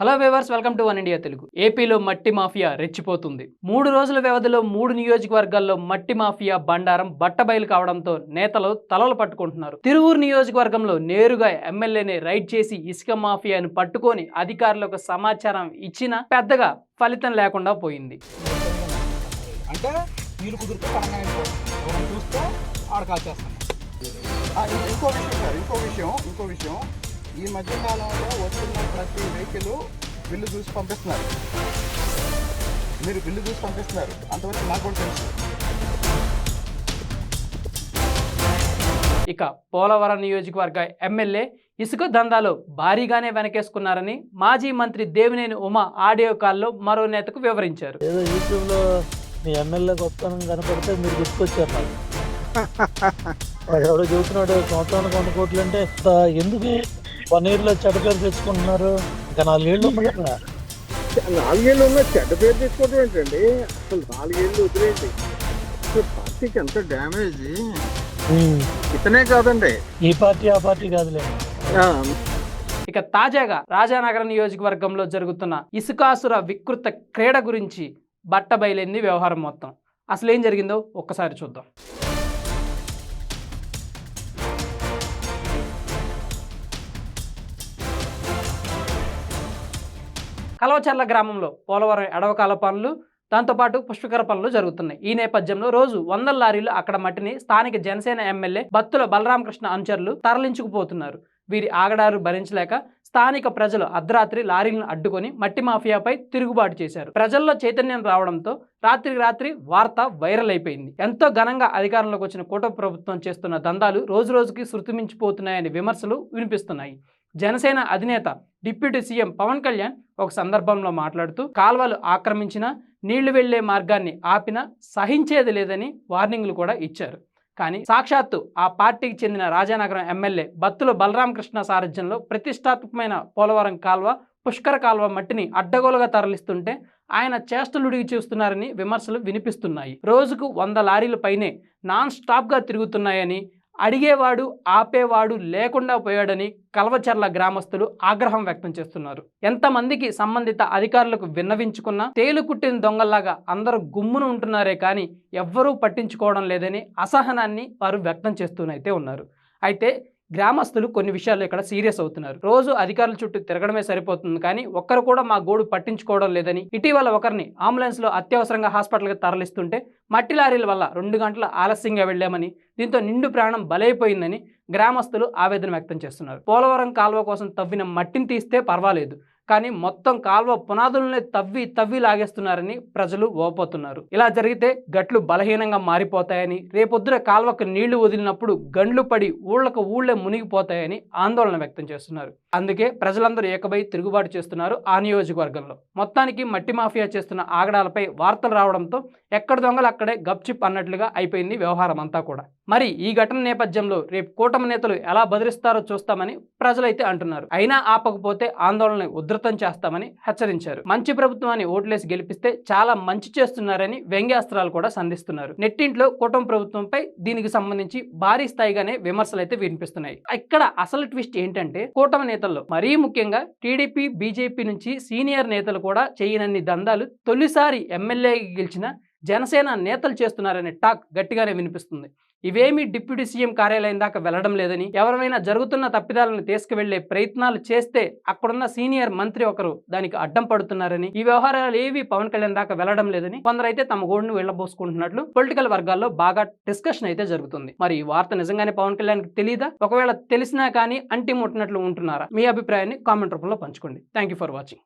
Hello viewers welcome to one India Telugu ఏపీలో మట్టి mafia రెచ్చిపోతుంది. మూడు రోజుల వ్యవధిలో మూడు నియోజకవర్గాల్లో మట్టి మాఫియా బండారం బట్టబయలు కావడంతో నేతలు తలలు పట్టుకుంటున్నారు. తిరువూరు నియోజకవర్గంలో నేరుగా ఎమ్మెల్యేని రైడ్ చేసి ఇసుక మాఫియాను పట్టుకొని అధికారులకు సమాచారం ఇచ్చినా పెద్దగా ఫలితం లేకుండా పోయింది. అంటే చూస్తే విషయం ఇంకో విషయం ఇంకో విషయం. ఈ మధ్య కాలంలో వస్తున్న ప్రతి వెహికల్ బిల్లు చూసి పంపిస్తున్నారు. మీరు బిల్లు చూసి పంపిస్తున్నారు. అంతవరకు నాకు కూడా తెలుసు. ఇక పోలవరం నియోజకవర్గ ఎమ్మెల్యే ఇసుక దందాలో భారీగానే వెనకేసుకున్నారని మాజీ మంత్రి దేవినేని ఉమా ఆడియో కాల్లో మరో నేతకు వివరించారు. ఏదో యూట్యూబ్లో మీ ఎమ్మెల్యే గొప్పతనం కనపడితే మీరు గుర్తుకొచ్చారు నాకు. వాడు ఎవడో చెబుతున్నాడు సంవత్సరానికి వంద కోట్లు అంటే ఎందుకు వన్ ఇయర్లో చెడ్డ పేరు తెచ్చుకుంటున్నారు. ఇంకా నాలుగేళ్ళు ఉంది కదా. నాలుగేళ్ళు ఉన్న చెడ్డ పేరు తెచ్చుకోవడం ఏంటండి? అసలు నాలుగేళ్ళు వదిలేండి అసలు పార్టీకి ఎంత డ్యామేజ్. ఇతనే కాదండి. ఈ పార్టీ ఆ పార్టీ కాదులే. ఆ, ఇక తాజాగా రాజానగరం నియోజకవర్గంలో జరుగుతున్న ఇసుకాసుర వికృత క్రీడ గురించి బట్టబయలైంది వ్యవహారం మొత్తం. అసలు ఏం జరిగిందో ఒక్కసారి చూద్దాం. కలవచర్ల గ్రామంలో పోలవరం ఎడవకాల పనులు దాంతోపాటు పుష్పకర పనులు జరుగుతున్నాయి. ఈ నేపథ్యంలో రోజు వందల లారీలు అక్కడ మట్టిని స్థానిక జనసేన ఎమ్మెల్యే బత్తుల బలరామకృష్ణ అనుచరులు తరలించుకుపోతున్నారు. వీరి ఆగడారు భరించలేక స్థానిక ప్రజలు అర్ధరాత్రి లారీలను అడ్డుకొని మట్టి మాఫియాపై తిరుగుబాటు చేశారు. ప్రజల్లో చైతన్యం రావడంతో రాత్రికి రాత్రి వార్త వైరల్ అయిపోయింది. ఎంతో ఘనంగా అధికారంలోకి వచ్చిన కూటమి ప్రభుత్వం చేస్తున్న దందాలు రోజు రోజుకి శృతిమించిపోతున్నాయనే విమర్శలు వినిపిస్తున్నాయి. జనసేన అధినేత డిప్యూటీ సీఎం పవన్ కళ్యాణ్ ఒక సందర్భంలో మాట్లాడుతూ కాల్వలు ఆక్రమించిన నీళ్ళు వెళ్ళే మార్గాన్ని ఆపినా సహించేది లేదని వార్నింగ్లు కూడా ఇచ్చారు. కానీ సాక్షాత్తు ఆ పార్టీకి చెందిన రాజానగరం ఎమ్మెల్యే బత్తుల బలరామకృష్ణ సారథ్యంలో ప్రతిష్టాత్మకమైన పోలవరం కాల్వ పుష్కర కాల్వ మట్టిని అడ్డగోలుగా తరలిస్తుంటే ఆయన చేష్టలుడిగి చూస్తున్నారని విమర్శలు వినిపిస్తున్నాయి. రోజుకు వంద లారీల పైనే నాన్ స్టాప్గా తిరుగుతున్నాయని అడిగేవాడు ఆపేవాడు లేకుండా పోయాడని కల్వచర్ల గ్రామస్తులు ఆగ్రహం వ్యక్తం చేస్తున్నారు. ఎంతమందికి సంబంధిత అధికారులకు విన్నవించుకున్నా తేలు కుట్టిన దొంగల్లాగా అందరూ గుమ్మున ఉంటున్నారే కానీ ఎవ్వరూ పట్టించుకోవడం లేదని అసహనాన్ని వారు వ్యక్తం చేస్తూనైతే ఉన్నారు. అయితే గ్రామస్తులు కొన్ని విషయాలు ఇక్కడ సీరియస్ అవుతున్నారు. రోజు అధికారుల చుట్టూ తిరగడమే సరిపోతుంది. కానీ ఒక్కరు కూడా మా గోడు పట్టించుకోవడం లేదని ఇటీవల ఒకరిని అంబులెన్స్లో అత్యవసరంగా హాస్పిటల్కి తరలిస్తుంటే మట్టి లారీల వల్ల రెండు గంటల ఆలస్యంగా వెళ్ళామని దీంతో నిండు ప్రాణం బలైపోయిందని గ్రామస్తులు ఆవేదన వ్యక్తం చేస్తున్నారు. పోలవరం కాలువ కోసం తవ్విన మట్టిని తీస్తే పర్వాలేదు. కానీ మొత్తం కాల్వ పునాదులనే తవ్వి తవ్వి లాగేస్తున్నారని ప్రజలు ఓపోతున్నారు ఇలా జరిగితే గట్లు బలహీనంగా మారిపోతాయని రేపొద్దున కాల్వకు నీళ్ళు వదిలినప్పుడు గండ్లు పడి ఊళ్ళకు ఊళ్ళే మునిగిపోతాయని ఆందోళన వ్యక్తం చేస్తున్నారు. అందుకే ప్రజలందరూ ఏకబై తిరుగుబాటు చేస్తున్నారు ఆ నియోజకవర్గంలో. మొత్తానికి మట్టి మాఫియా చేస్తున్న ఆగడాలపై వార్తలు రావడంతో ఎక్కడ దొంగలు అక్కడే గప్చిప్ అన్నట్లుగా అయిపోయింది వ్యవహారం అంతా కూడా. మరి ఈ ఘటన నేపథ్యంలో రేపు కూటమి నేతలు ఎలా బదిలిస్తారో చూస్తామని ప్రజలైతే అంటున్నారు. అయినా ఆపకపోతే ఆందోళన ఉధృతం చేస్తామని హెచ్చరించారు. మంచి ప్రభుత్వాన్ని ఓట్లేసి గెలిపిస్తే చాలా మంచి చేస్తున్నారని వ్యంగ్యాస్త్రాలు కూడా సంధిస్తున్నారు. నెట్టింట్లో కూటమి ప్రభుత్వంపై దీనికి సంబంధించి భారీ స్థాయిగానే విమర్శలు అయితే వినిపిస్తున్నాయి. ఇక్కడ అసలు ట్విస్ట్ ఏంటంటే కూటమి నేతల్లో మరీ ముఖ్యంగా టీడీపీ బీజేపీ నుంచి సీనియర్ నేతలు కూడా చేయనన్ని దందాలు తొలిసారి ఎమ్మెల్యే గెలిచిన జనసేన నేతలు చేస్తున్నారనే టాక్ గట్టిగానే వినిపిస్తుంది. ఇవేమీ డిప్యూటీ సీఎం కార్యాలయం దాకా వెళ్ళడం లేదని ఎవరైనా జరుగుతున్న తప్పిదాలను తీసుకువెళ్ళే ప్రయత్నాలు చేస్తే అక్కడున్న సీనియర్ మంత్రి ఒకరు దానికి అడ్డం పడుతున్నారని ఈ వ్యవహారాలు ఏవి పవన్ కళ్యాణ్ దాకా వెళ్ళడం లేదని కొందరైతే తమ గోడును వెళ్ళబోసుకుంటున్నట్లు పొలిటికల్ వర్గాల్లో బాగా డిస్కషన్ అయితే జరుగుతుంది. మరి ఈ వార్త నిజంగానే పవన్ కళ్యాణ్ తెలియదా ఒకవేళ తెలిసినా కానీ అంటి ముట్టినట్లు ఉంటున్నారా? మీ అభిప్రాయాన్ని కామెంట్ రూపంలో పంచుకోండి. Thank for watching.